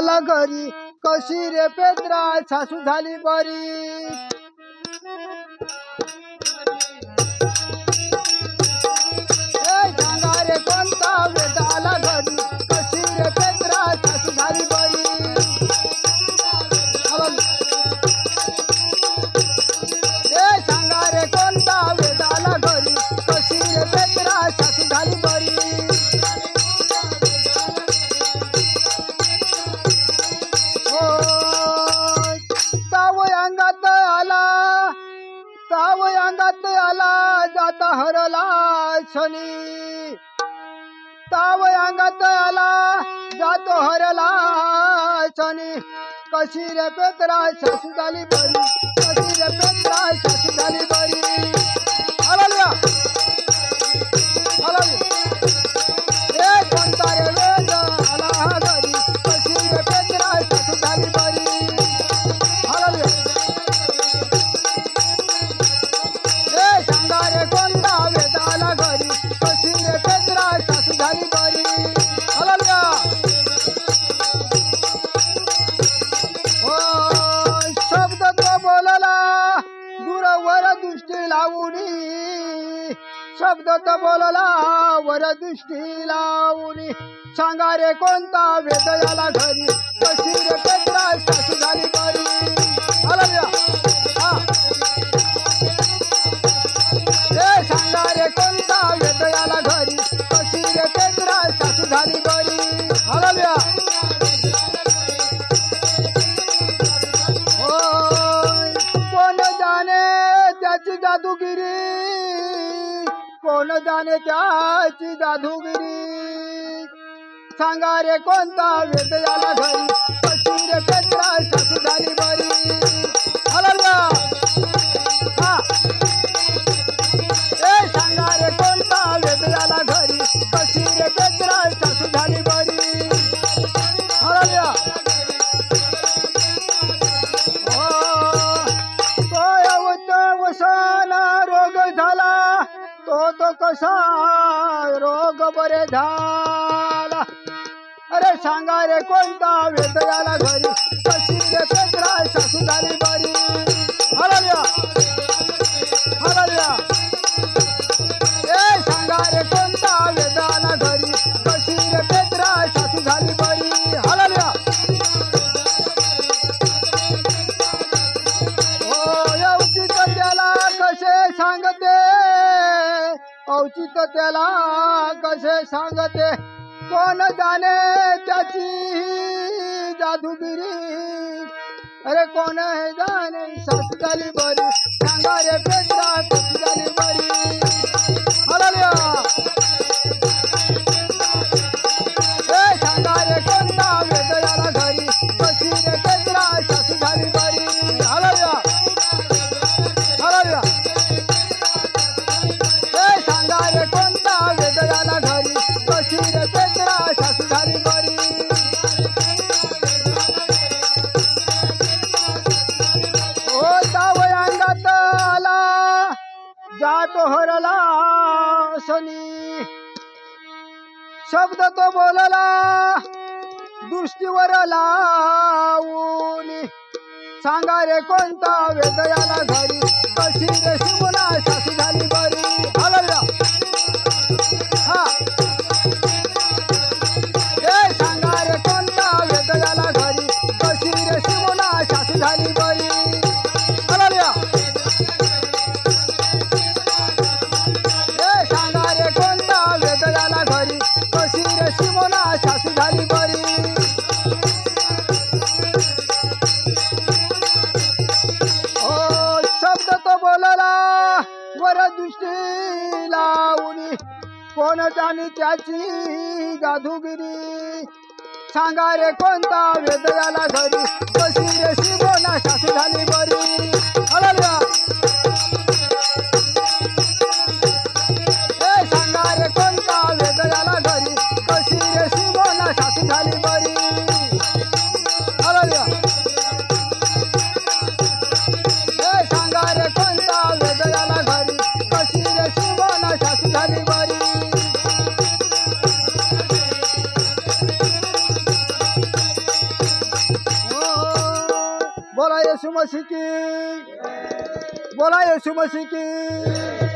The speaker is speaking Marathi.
आला घरी कशी रे पेत्रा सासू झाली बरी. क्षणी. ताव अंगात आला जातो हरला क्षणी. कशी रे पेत्रा सासू झाली बरी. लावूनी शब्द तो बोलला वर दृष्टी लावूनी. सांगा रे कोणता वेद याला घरी कशी रे पेत्रा सासू झाली बरी हालेलुया. सांगा रे कोणता वेद याला घरी कशी रे पेत्रा सासू झाली बरी हालेलुया. कोण जाणे त्याची जादूगिरी? कोण जाणे त्याची जादूगिरी? सांगा रे कोणता वेद याला घरी? कसा रोग बरे झाला. अरे सांगा रे कोणता वेद याला घरी? कशी रे पेत्राय सासू झाली बरी. उचित त्याला कसे सांगते? कोण जाणे त्याची जादूगिरी? अरे कोण हे जाणे? सासू झाली बरी सांगा रे जात हरला सनी. शब्द तो बोलला दृष्टीवर लावून. सांगा रे कोणता वेदयाला घरी कशी रे शिवला सासू झाली बरी? कोण जाणी त्याची जादूगिरी? सांगा रे कोणता वेद झाला घरी कशी रे शिवना सासू झाली बरी? बोला येशू मसीह की बोला येशू मसीह की